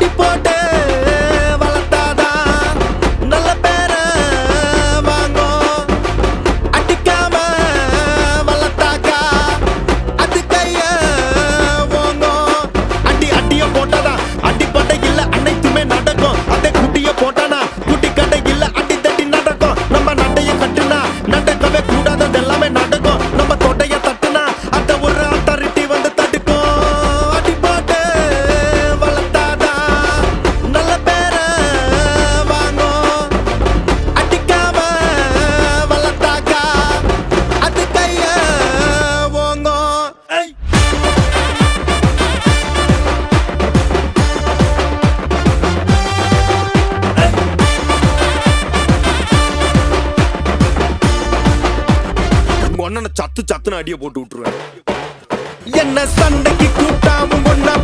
ஓடி உடனே சத்து சத்துன்னு அடியை போட்டு விட்டுருவேன். என்ன சண்டைக்கு கூட்டாம ஒன்னா